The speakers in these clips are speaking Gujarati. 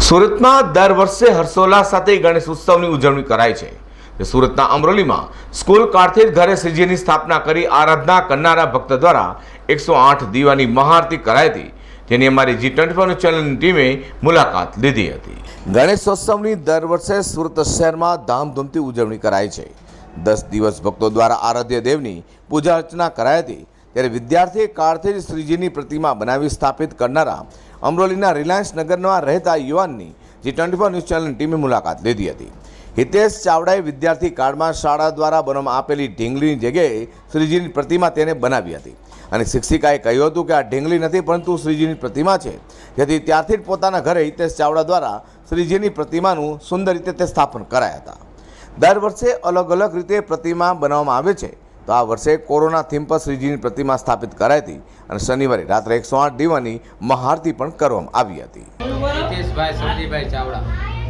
સુરતમાં દર વર્ષે હર્ષોલ્લાસ સાથે ગણેશ ઉત્સવની ઉજવણી કરાય છે. સુરતના અમરોલીમાં સ્કૂલ કારથી ઘરે શ્રીજીની સ્થાપના કરી આરાધના કરનારા ભક્ત દ્વારા એકસો આઠ દીવાની મહાઆરતી કરાઈ હતી. જેની અમારી જી ટ્વેન્ટી ચેનલની ટીમે મુલાકાત લીધી હતી. ગણેશોત્સવની દર વર્ષે સુરત શહેરમાં ધામધૂમથી ઉજવણી કરાય છે. દસ દિવસ ભક્તો દ્વારા આરાધ્ય દેવની પૂજા અર્ચના કરાઈ હતી. ત્યારે વિદ્યાર્થીએ કારથી શ્રીજીની પ્રતિમા બનાવી સ્થાપિત કરનારા અમરોલીના રિલાયન્સ નગરમાં રહેતા યુવાનની જી ટ્વેન્ટી ફોર ન્યૂઝ ચેનલની ટીમે મુલાકાત લીધી હતી. હિતેશ ચાવડાએ વિદ્યાર્થી કાળમાં શાળા દ્વારા બનાવવામાં આપેલી ઢીંગલીની જગ્યાએ શ્રીજીની પ્રતિમા તેને બનાવી હતી. અને શિક્ષિકાએ કહ્યું હતું કે આ ઢીંગલી નથી, પરંતુ શ્રીજીની પ્રતિમા છે. જેથી ત્યારથી જ પોતાના ઘરે હિતેશ ચાવડા દ્વારા શ્રીજીની પ્રતિમાનું સુંદર રીતે તે સ્થાપન કરાયા હતા. દર વર્ષે અલગ અલગ રીતે પ્રતિમા બનાવવામાં આવે છે. તો આ વર્ષે કોરોના થીમ પર શ્રીજીની પ્રતિમા સ્થાપિત કરાઈ હતી અને શનિવારે રાત્રે એકસો આઠ દીવાની મહાઆરતી પણ કરવામાં આવી હતી. હિતેશભાઈ સંજીભાઈ ચાવડા.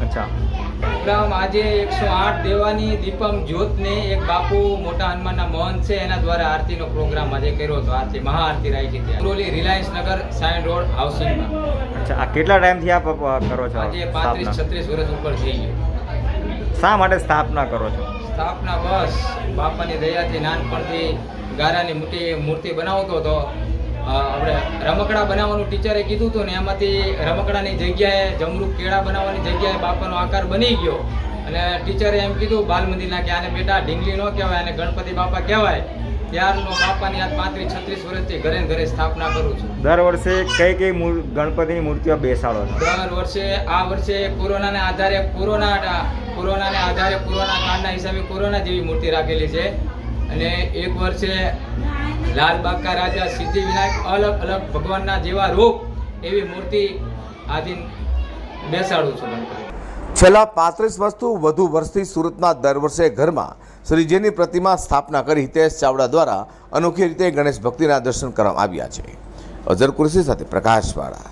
અચ્છા. પ્રોગ્રામ આજે એકસો આઠ દેવાની દીપમ જ્યોતને એક બાપુ મોટા હનુમાનના મહંત છે એના દ્વારા આરતીનો પ્રોગ્રામ આજે કર્યો હતો. આરતી મહાઆરતી રાખી હતી. અમરોલી રિલાયન્સ નગર સાયન રોડ હાઉસિંગમાં. અચ્છા આ કેટલા ટાઈમથી આપ કરો છો આજે પાંત્રીસ છત્રીસ વર્ષ ઉપર થઈ ગયું. શા માટે સ્થાપના કરો છો? સ્થાપના બસ બાપાની દયાથી નાનપણથી ગારાની મોટી મૂર્તિ બનાવતો હતો. આપણે રમકડા બનાવવાનું ટીચરે કીધું હતું ને એમાંથી રમકડાની જગ્યાએ જમરૂક કેળા બનાવવાની જગ્યાએ બાપાનો આકાર બની ગયો. અને ટીચરે એમ કીધું બાલ મંદિરના કે આને બેટા ઢીંગલી ન કહેવાય અને ગણપતિ બાપા કહેવાય. ત્યારનો બાપાની આજ પાંત્રીસ છત્રીસ વર્ષથી ઘરે ઘરે સ્થાપના કરું છું. દર વર્ષે કઈ કઈ ગણપતિની મૂર્તિઓ બેસાડો છો? દર વર્ષે આ વર્ષે કોરોનાને આધારે કોરોના કોરોનાને આધારે કોરોના કાળના હિસાબે કોરોના જેવી મૂર્તિ રાખેલી છે. અને એક વર્ષે લાલબાગકા રાજા સિદ્ધિ વિનાયક અલગ અલગ ભગવાનના જેવા રૂપ એવી મૂર્તિ આદિ બેસાડું છું ગણપતિ છેલ્લા પાંત્રીસ વર્ષથી વધુ વર્ષથી સુરતમાં દર વર્ષે ઘરમાં શ્રીજીની પ્રતિમા સ્થાપના કરી હિતેશ ચાવડા દ્વારા અનોખી રીતે ગણેશ ભક્તિના દર્શન કરવામાં આવ્યા છે. અઝર કુરશી સાથે પ્રકાશવાળા